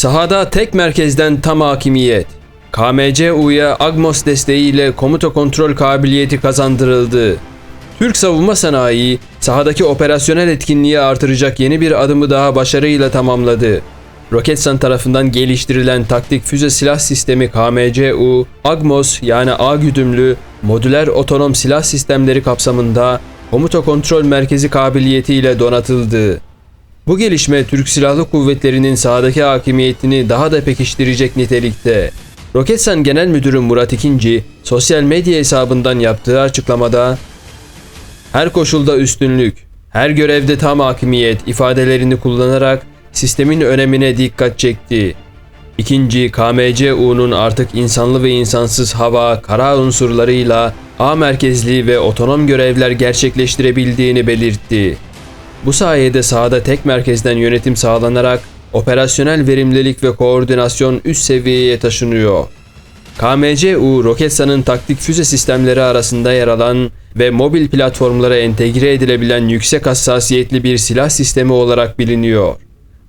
Sahada tek merkezden tam hakimiyet. KMCU'ya Agmos desteğiyle komuta kontrol kabiliyeti kazandırıldı. Türk savunma sanayi sahadaki operasyonel etkinliği artıracak yeni bir adımı daha başarıyla tamamladı. Roketsan tarafından geliştirilen taktik füze silah sistemi KMCU, Agmos yani A güdümlü modüler otonom silah sistemleri kapsamında komuta kontrol merkezi kabiliyetiyle donatıldı. Bu gelişme Türk Silahlı Kuvvetleri'nin sahadaki hakimiyetini daha da pekiştirecek nitelikte. Roketsan Genel Müdürü Murat İkinci, sosyal medya hesabından yaptığı açıklamada her koşulda üstünlük, her görevde tam hakimiyet ifadelerini kullanarak sistemin önemine dikkat çekti. İkinci, KMCU'nun artık insanlı ve insansız hava, kara unsurlarıyla A merkezli ve otonom görevler gerçekleştirebildiğini belirtti. Bu sayede sahada tek merkezden yönetim sağlanarak operasyonel verimlilik ve koordinasyon üst seviyeye taşınıyor. KMCU, Roketsan'ın taktik füze sistemleri arasında yer alan ve mobil platformlara entegre edilebilen yüksek hassasiyetli bir silah sistemi olarak biliniyor.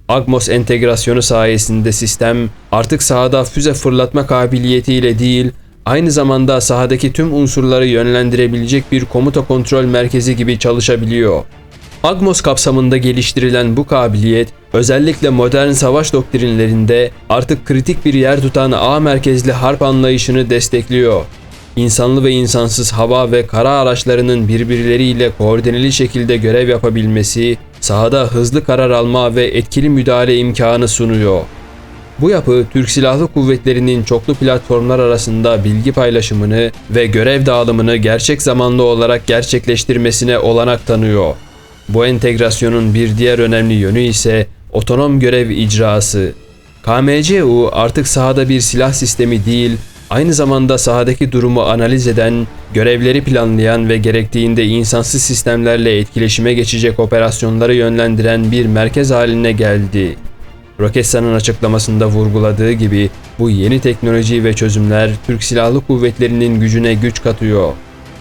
Agmos entegrasyonu sayesinde sistem artık sahada füze fırlatma kabiliyetiyle değil, aynı zamanda sahadaki tüm unsurları yönlendirebilecek bir komuta kontrol merkezi gibi çalışabiliyor. Agmos kapsamında geliştirilen bu kabiliyet özellikle modern savaş doktrinlerinde artık kritik bir yer tutan A merkezli harp anlayışını destekliyor. İnsanlı ve insansız hava ve kara araçlarının birbirleriyle koordineli şekilde görev yapabilmesi, sahada hızlı karar alma ve etkili müdahale imkanı sunuyor. Bu yapı Türk Silahlı Kuvvetleri'nin çoklu platformlar arasında bilgi paylaşımını ve görev dağılımını gerçek zamanlı olarak gerçekleştirmesine olanak tanıyor. Bu entegrasyonun bir diğer önemli yönü ise otonom görev icrası. KMCU artık sahada bir silah sistemi değil, aynı zamanda sahadaki durumu analiz eden, görevleri planlayan ve gerektiğinde insansız sistemlerle etkileşime geçecek operasyonları yönlendiren bir merkez haline geldi. Roketsan'ın açıklamasında vurguladığı gibi bu yeni teknoloji ve çözümler Türk Silahlı Kuvvetleri'nin gücüne güç katıyor.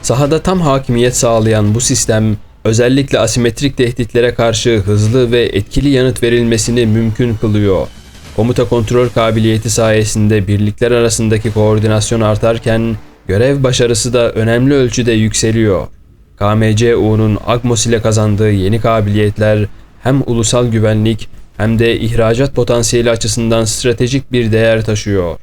Sahada tam hakimiyet sağlayan bu sistem özellikle asimetrik tehditlere karşı hızlı ve etkili yanıt verilmesini mümkün kılıyor. Komuta kontrol kabiliyeti sayesinde birlikler arasındaki koordinasyon artarken görev başarısı da önemli ölçüde yükseliyor. KMCU'nun Agmos ile kazandığı yeni kabiliyetler hem ulusal güvenlik hem de ihracat potansiyeli açısından stratejik bir değer taşıyor.